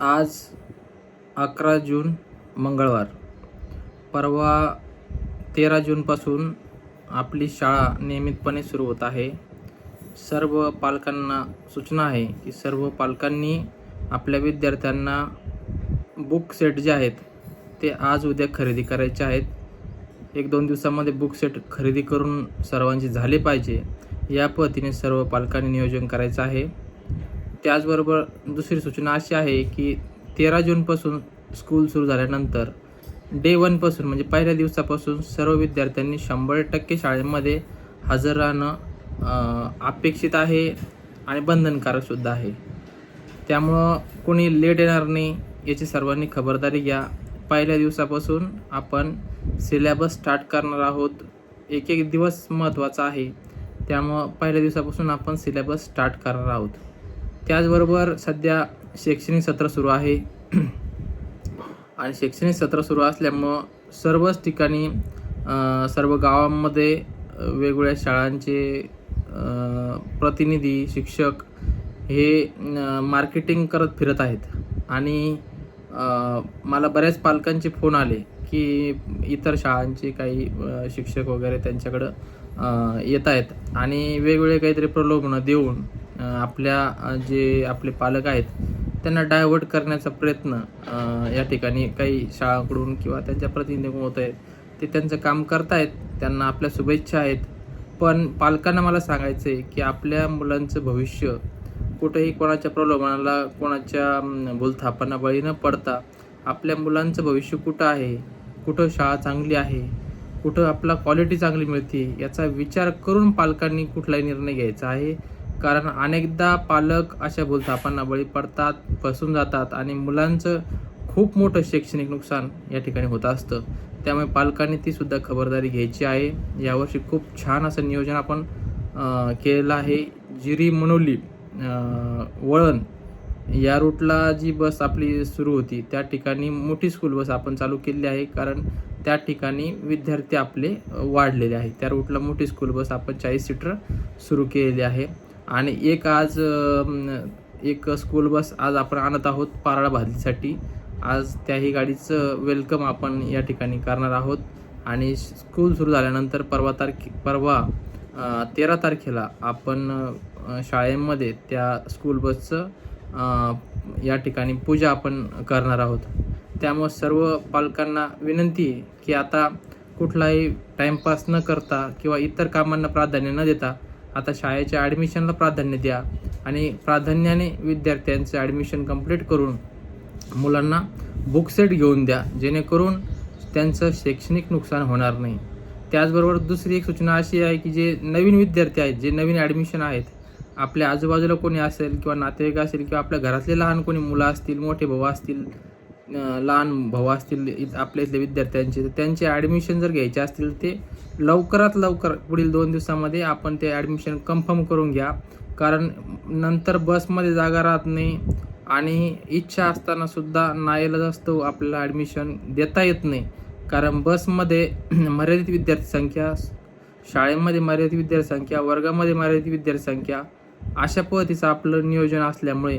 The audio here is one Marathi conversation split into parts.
आज अकरा जून मंगळवार. परवा तेरा जूनपासून आपली शाळा नियमितपणे सुरू होत आहे. सर्व पालकांना सूचना आहे की सर्व पालकांनी आपल्या विद्यार्थ्यांना बुक सेट जे आहेत ते आज उद्या खरेदी करायचे आहेत. एक दोन दिवसामध्ये बुक सेट खरेदी करून सर्वांची झाले पाहिजे. या पद्धतीने सर्व पालकांनी नियोजन करायचं आहे. त्याचबरोबर दुसरी सूचना अशी आहे की तेरा जूनपासून स्कूल सुरू झाल्यानंतर डे वनपासून म्हणजे पहिल्या दिवसापासून सर्व विद्यार्थ्यांनी शंभर टक्के शाळेमध्ये हजर राहणं अपेक्षित आहे आणि बंधनकारकसुद्धा आहे. त्यामुळं कोणी लेट येणार नाही याची सर्वांनी खबरदारी घ्या. पहिल्या दिवसापासून आपण सिलेबस स्टार्ट करणार आहोत. एक एक दिवस महत्त्वाचा आहे. त्यामुळं पहिल्या दिवसापासून आपण सिलेबस स्टार्ट करणार आहोत. त्याचबरोबर सध्या शैक्षणिक सत्र सुरू आहे. आणि शैक्षणिक सत्र सुरू असल्यामुळं सर्वच ठिकाणी सर्व गावांमध्ये वेगवेगळ्या शाळांचे प्रतिनिधी शिक्षक हे मार्केटिंग करत फिरत आहेत. आणि मला बऱ्याच पालकांचे फोन आले की इतर शाळांचे काही शिक्षक वगैरे त्यांच्याकडं येत आहेत. आणि वेगवेगळे काहीतरी प्रलोभनं देऊन आपल्या जे आपले पालक आहेत त्यांना डायव्हर्ट करण्याचा प्रयत्न या ठिकाणी काही शाळांकडून किंवा त्यांच्या प्रतिनिधीकडून होत आहेत. ते त्यांचं काम करतायत त्यांना आपल्या शुभेच्छा आहेत. पण पालकांना मला सांगायचं आहे की आपल्या मुलांचं भविष्य कुठेही कोणाच्या प्रलोभनाला कोणाच्या भूलथापांना बळी न पडता आपल्या मुलांचं भविष्य कुठं आहे कुठं शाळा चांगली आहे कुठं आपला क्वालिटी चांगली मिळते याचा विचार करून पालकांनी कुठलाही निर्णय घ्यायचा आहे. कारण अनेकदा पालक अशा भूलथापांना बळी पडतात फसून जातात आणि मुलांचं खूप मोठं शैक्षणिक नुकसान या ठिकाणी होत असतं. त्यामुळे पालकांनी ती सुद्धा खबरदारी घ्यायची आहे. यावर्षी खूप छान असं नियोजन आपण केलेलं आहे. जिरी मनोली वळण या रूटला जी बस आपली सुरू होती त्या ठिकाणी मोठी स्कूल बस आपण चालू केली आहे. कारण त्या ठिकाणी विद्यार्थी आपले वाढलेले आहेत. त्या रूटला मोठी स्कूल बस आपण चाळीस सीटर सुरू केलेली आहे. आणि एक आज एक स्कूल बस आज आपण आणत आहोत पाराळा भाजलीसाठी आज त्याही गाडीचं वेलकम आपण या ठिकाणी करणार आहोत. आणि स्कूल सुरू झाल्यानंतर परवा तारखे परवा तेरा तारखेला आपण शाळेमध्ये त्या स्कूल बसचं या ठिकाणी पूजा आपण करणार आहोत. त्यामुळं सर्व पालकांना विनंती की आता कुठलाही टाईमपास न करता किंवा इतर कामांना प्राधान्य न देता आता शाळेच्या ॲडमिशनला प्राधान्य द्या. आणि प्राधान्याने विद्यार्थ्यांचं ॲडमिशन कंप्लीट करून मुलांना बुक सेट घेऊन द्या. जेणेकरून त्यांचं शैक्षणिक नुकसान होणार नाही. त्याचबरोबर दुसरी एक सूचना अशी आहे की जे नवीन विद्यार्थी आहेत जे नवीन ॲडमिशन आहेत आपल्या आजूबाजूला कोणी असेल किंवा नातेवाईक असेल किंवा आपल्या घरातले लहान कोणी मुलं असतील मोठे भाऊ असतील लहान भाऊ असतील आपल्या इथल्या विद्यार्थ्यांचे तर त्यांचे ॲडमिशन जर घ्यायचे असतील ते लवकरात लवकर पुढील दोन दिवसामध्ये आपण ते ॲडमिशन कन्फर्म करून घ्या. कारण नंतर बसमध्ये जागा राहत नाही आणि इच्छा असताना सुद्धा नाईलाज असतो आपल्याला ॲडमिशन देता येत नाही. कारण बसमध्ये मर्यादित विद्यार्थी संख्या शाळेमध्ये मर्यादित विद्यार्थी संख्या वर्गामध्ये मर्यादित विद्यार्थी संख्या अशा पद्धतीचं आपलं नियोजन असल्यामुळे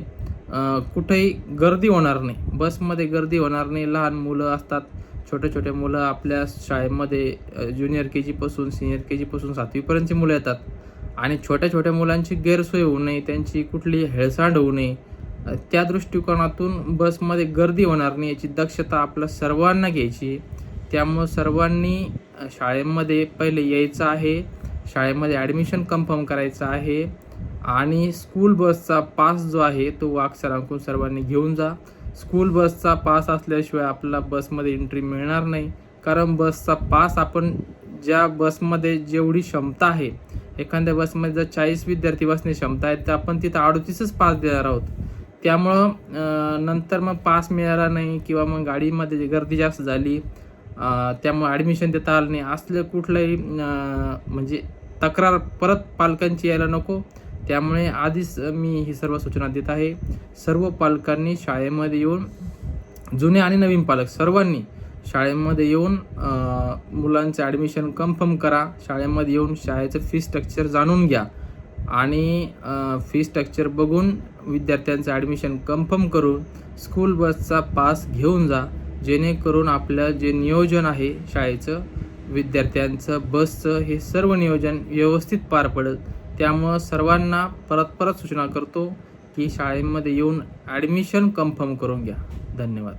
कुठेही गर्दी होणार नाही. बसमध्ये गर्दी होणार नाही. लहान मुलं असतात. छोटे छोटे मुलं आपल्या शाळेमध्ये ज्युनियर के जीपासून सिनियर के जीपासून सातवीपर्यंतची मुलं येतात. आणि छोट्या छोट्या मुलांची गैरसोय होऊ नये. त्यांची कुठली हेळसांड होऊ नये. त्या दृष्टिकोनातून बसमध्ये गर्दी होणार नाही याची दक्षता आपल्या सर्वांना घ्यायची त्यामुळं सर्वांनी शाळेमध्ये पहिले यायचं आहे. शाळेमध्ये ॲडमिशन कन्फर्म करायचं आहे. आणि स्कूल बसचा पास जो आहे तो वाक्सरांकून सर्वांनी घेऊन जा. स्कूल बसचा पास असल्याशिवाय आपल्याला बसमध्ये एंट्री मिळणार नाही. कारण बसचा पास आपण ज्या बसमध्ये जेवढी क्षमता आहे एखाद्या बसमध्ये जर चाळीस विद्यार्थी बसणे क्षमता आहे तर आपण तिथं अडतीसच पास देणार आहोत. त्यामुळं नंतर मग पास मिळाला नाही किंवा मग गाडीमध्ये गर्दी जास्त झाली त्यामुळे ॲडमिशन देता आलं नाही. असलं कुठलंही म्हणजे तक्रार परत पालकांची यायला नको. त्यामुळे आधीच मी ही सर्व सूचना देत आहे. सर्व पालकांनी शाळेमध्ये येऊन जुने आणि नवीन पालक सर्वांनी शाळेमध्ये येऊन मुलांचं ॲडमिशन कन्फर्म करा. शाळेमध्ये येऊन शाळेचं फी स्ट्रक्चर जाणून घ्या. आणि फी स्ट्रक्चर बघून विद्यार्थ्यांचं ॲडमिशन कन्फर्म करून स्कूल बसचा पास घेऊन जा. जेणेकरून आपलं जे नियोजन आहे शाळेचं विद्यार्थ्यांचं बसचं हे सर्व नियोजन व्यवस्थित पार पडत त्यामुळं सर्वांना परत परत सूचना करतो की शाळेमध्ये येऊन ॲडमिशन कन्फर्म करून घ्या. धन्यवाद.